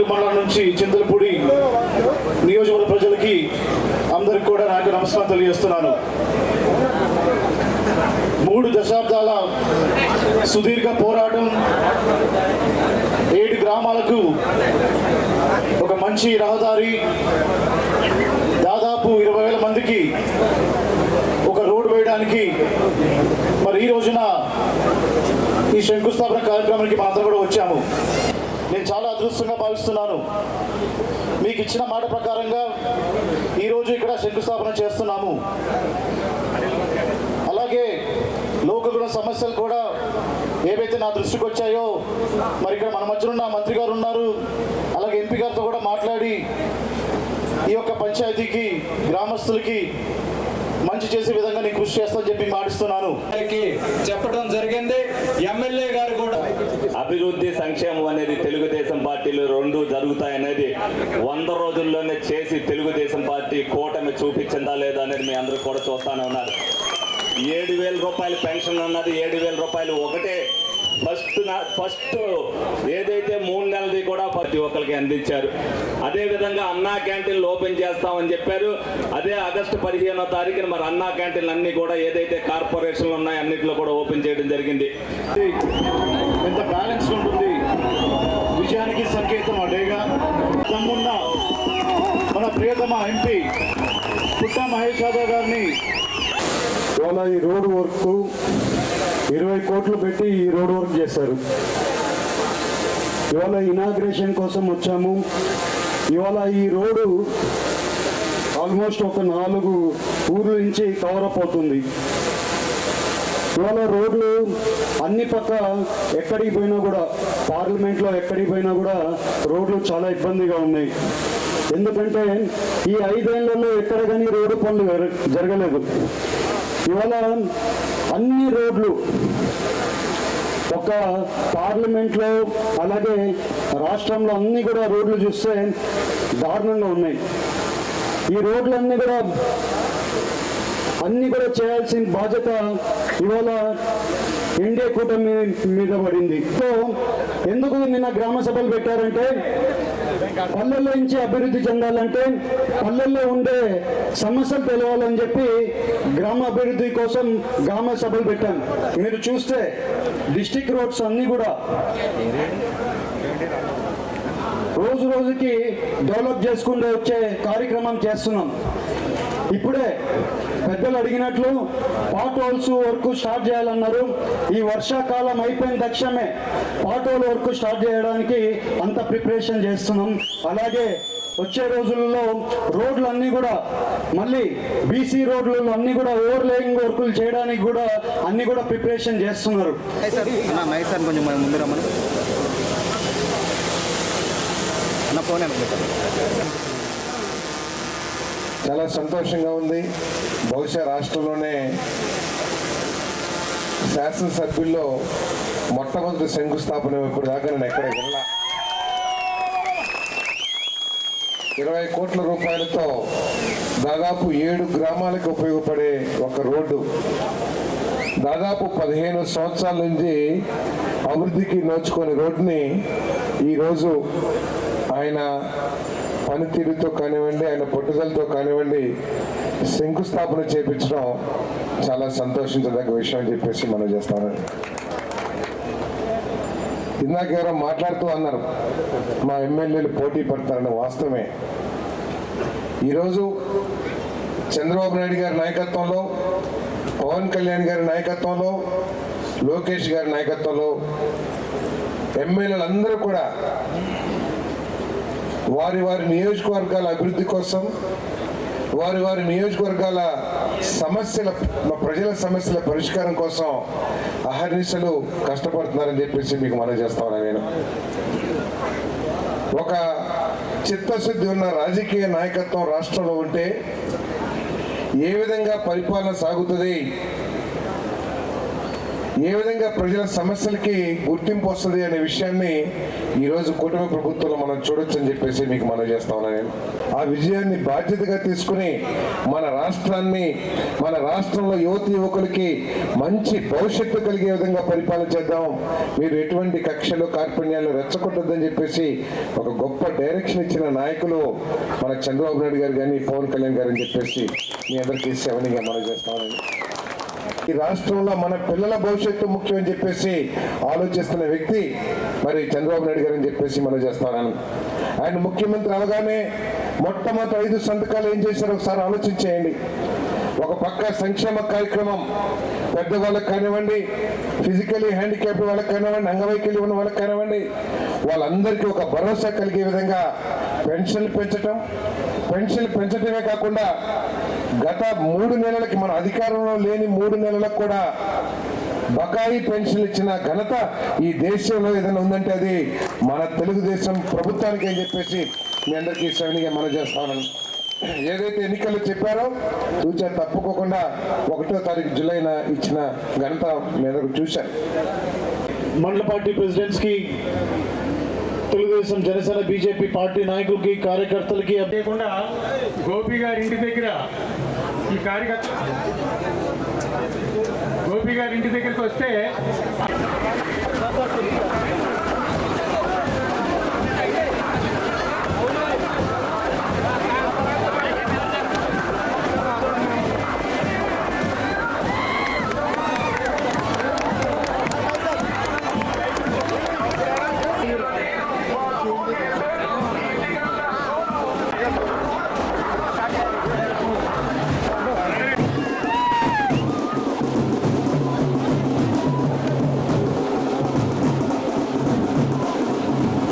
వచ్చినటువంటి మండలం నుంచి చింతలపూడి నియోజకవర్గ ప్రజలకి అందరికి కూడా నాకు నమస్కారం తెలియజేస్తున్నాను. మూడు దశాబ్దాల సుదీర్ఘ పోరాటం ఏడు గ్రామాలకు ఒక మంచి రహదారి దాదాపు ఇరవై వేల మందికి ఒక రోడ్డు వేయడానికి మరి ఈ రోజున ఈ శంకుస్థాపన కార్యక్రమానికి మనందరం కూడా వచ్చాము. నేను చాలా అదృష్టంగా భావిస్తున్నాను. మీకు ఇచ్చిన మాట ప్రకారంగా ఈరోజు ఇక్కడ శంకుస్థాపన చేస్తున్నాము. అలాగే లోకగుణ సమస్యలు కూడా ఏవైతే నా దృష్టికి వచ్చాయో మరి ఇక్కడ మన మధ్యలో ఉన్న మంత్రి గారు ఉన్నారు. అలాగే ఎంపీ గారితో కూడా మాట్లాడి ఈ యొక్క పంచాయతీకి గ్రామస్తులకి మంచి చేసే విధంగా నేను కృషి చేస్తానని చెప్పి మాటిస్తున్నాను. చెప్పడం జరిగింది. ఎమ్మెల్యే గారు అభివృద్ధి సంక్షేమం అనేది తెలుగుదేశం పార్టీలు రెండు జరుగుతాయనేది వంద రోజుల్లోనే చేసి తెలుగుదేశం పార్టీ కూటమి చూపించిందా లేదా అనేది మీ అందరూ కూడా చూస్తానే ఉన్నారు. ఏడు వేల రూపాయల పెన్షన్ అన్నది ఏడు వేల రూపాయలు ఒకటే. ఫస్ట్ నా- ఫస్ట్ ఏదైతే మూడు నెలది కూడా ప్రతి ఒక్కరికి అందించారు. అదే విధంగా అన్నా క్యాంటీన్లు ఓపెన్ చేస్తామని చెప్పారు. అదే ఆగస్టు పదిహేనో తారీఖున మరి అన్నా క్యాంటీన్లు అన్నీ కూడా ఏదైతే కార్పొరేషన్లు ఉన్నాయో అన్నింటిలో కూడా ఓపెన్ చేయడం జరిగింది. ఎంత బ్యాలెన్స్ ఉంటుంది? విజయానికి సంకేతం అడేగా తమ్మున్న మన ప్రియతమ ఎంపీ పుట్టా మహేష్ యాదవ్ గారిని ఇవాళ ఈ రోడ్ వర్క్ ఇరవై కోట్లు పెట్టి ఈ రోడ్ వర్క్ చేశారు. ఇవాళ ఇనాగ్రేషన్ కోసం వచ్చాము. ఇవాళ ఈ రోడ్డు ఆల్మోస్ట్ ఒక నాలుగు ఊర్ల నుంచి కవర్ అప్ అవుతుంది ఇవాళ రోడ్లు అన్ని పక్క ఎక్కడికి పోయినా కూడా పార్లమెంట్లో ఎక్కడికి పోయినా కూడా రోడ్లు చాలా ఇబ్బందిగా ఉన్నాయి. ఎందుకంటే ఈ ఐదేళ్ళలో ఎక్కడ కానీ రోడ్డు పనులు జరగలేదు. ఇవాళ అన్ని రోడ్లు ఒక పార్లమెంట్లో అలాగే రాష్ట్రంలో అన్ని కూడా రోడ్లు చూస్తే దారుణంగా ఉన్నాయి. ఈ రోడ్లన్నీ కూడా అన్ని కూడా చేయాల్సిన బాధ్యత ఇవాళ ఇండియా కూటమి మీద పడింది. సో ఎందుకు నిన్న గ్రామ సభలు పెట్టారంటే పల్లెల్లో నుంచి అభివృద్ధి చెందాలంటే పల్లెల్లో ఉండే సమస్యలు తెలవాలని చెప్పి గ్రామ అభివృద్ధి కోసం గ్రామ సభలు పెట్టాం. మీరు చూస్తే డిస్టిక్ రోడ్స్ అన్నీ కూడా రోజు రోజుకి డెవలప్ చేసుకుంటూ వచ్చే కార్యక్రమం చేస్తున్నాం. ఇప్పుడే పెద్దలు అడిగినట్లు పాట్ హోల్స్ వర్క్ స్టార్ట్ చేయాలన్నారు. ఈ వర్షాకాలం అయిపోయిన తక్షణమే పాట్ హోల్ వర్క్ స్టార్ట్ చేయడానికి అంత ప్రిపరేషన్ చేస్తున్నాం. అలాగే వచ్చే రోజుల్లో రోడ్లు అన్నీ కూడా మళ్ళీ బీసీ రోడ్లు అన్నీ కూడా ఓవర్ లేయింగ్ వర్కులు చేయడానికి కూడా అన్నీ కూడా ప్రిపరేషన్ చేస్తున్నారు. కొంచెం ముందు రమ్మను. అన్న ఫోన్ చాలా సంతోషంగా ఉంది. బహుశా రాష్ట్రంలోనే శాసనసభ్యుల్లో మొట్టమొదటి శంకుస్థాపన ఇప్పుడు దాకా నేను ఎక్కడ వెళ్ళా ఇరవై కోట్ల రూపాయలతో దాదాపు ఏడు గ్రామాలకు ఉపయోగపడే ఒక రోడ్డు. దాదాపు పదిహేను సంవత్సరాల నుంచి అభివృద్ధికి నోచుకునే రోడ్డుని ఈరోజు ఆయన పనితీరుతో కానివ్వండి ఆయన పట్టుదలతో కానివ్వండి శంకుస్థాపన చేపించడం చాలా సంతోషించదగ్గ విషయం అని చెప్పేసి మనం చేస్తాను. ఇందాక ఎవరో మాట్లాడుతూ అన్నారు మా ఎమ్మెల్యేలు పోటీ పడతారని వాస్తవమే. ఈరోజు చంద్రబాబు నాయుడు గారి నాయకత్వంలో పవన్ కళ్యాణ్ గారి నాయకత్వంలో లోకేష్ గారి నాయకత్వంలో ఎమ్మెల్యేలందరూ కూడా వారి వారి నియోజకవర్గాల అభివృద్ధి కోసం వారి వారి నియోజకవర్గాల సమస్యల ప్రజల సమస్యల పరిష్కారం కోసం అహర్నిశలు కష్టపడుతున్నారని చెప్పేసి మీకు మనం చేస్తాను నేను. ఒక చిత్తశుద్ధి ఉన్న రాజకీయ నాయకత్వం రాష్ట్రంలో ఉంటే ఏ విధంగా పరిపాలన సాగుతుంది? ఏ విధంగా ప్రజల సమస్యలకి గుర్తింపు వస్తుంది అనే విషయాన్ని ఈరోజు కుటుంబ ప్రభుత్వంలో మనం చూడొచ్చు అని చెప్పేసి మీకు మనం చేస్తా నేను. ఆ విజయాన్ని బాధ్యతగా తీసుకుని మన రాష్ట్రాన్ని మన రాష్ట్రంలో యువతి యువకులకి మంచి భవిష్యత్తు కలిగే విధంగా పరిపాలన చేద్దాం. మీరు ఎటువంటి కక్షలు కార్పణ్యాలు రెచ్చగొట్టద్దని చెప్పేసి ఒక గొప్ప డైరెక్షన్ ఇచ్చిన నాయకులు మన చంద్రబాబు నాయుడు గారు కానీ పవన్ కళ్యాణ్ గారు అని చెప్పేసి మీ అందరికీ సెవెన్గా మనం చేస్తామని ఈ రాష్ట్రంలో మన పిల్లల భవిష్యత్తు ముఖ్యం అని చెప్పేసి ఆలోచిస్తున్న వ్యక్తి మరి చంద్రబాబు నాయుడు గారు అని చెప్పేసి మనం చేస్తారని ఆయన ముఖ్యమంత్రి అవగానే మొట్టమొదటి ఐదు సంతకాలు ఏం చేశారో ఒకసారి ఆలోచించేయండి. ఒక పక్క సంక్షేమ కార్యక్రమం పెద్దవాళ్ళకి కానివ్వండి ఫిజికలీ హ్యాండిక్యాప్ వాళ్ళకి కానివ్వండి అంగవైకల్యం ఉన్న వాళ్ళకి కానివ్వండి వాళ్ళందరికీ ఒక భరోసా కలిగే విధంగా పెన్షన్లు పెంచటం పెన్షన్లు పెంచడమే కాకుండా గత మూడు నెలలకి మన అధికారంలో లేని మూడు నెలలకు కూడా బకాయి పెన్షన్లు ఇచ్చిన ఘనత ఈ దేశంలో ఏదైనా ఉందంటే అది మన తెలుగుదేశం ప్రభుత్వానికి అని చెప్పేసి మీ అందరికీ శ్రేణిగా మనం ఏదైతే ఎన్నికల్లో చెప్పారో చూచా తప్పుకోకుండా ఒకటో తారీఖు జూలైన ఇచ్చిన ఘనత మీద అందరూ చూశారు మండల పార్టీ ప్రెసిడెంట్స్కి తెలుగుదేశం జనసేన బీజేపీ పార్టీ నాయకులకి కార్యకర్తలకి లేకుండా గోపి గారి ఇంటి దగ్గర ఈ కార్యకర్త గోపి గారి ఇంటి దగ్గరికి వస్తే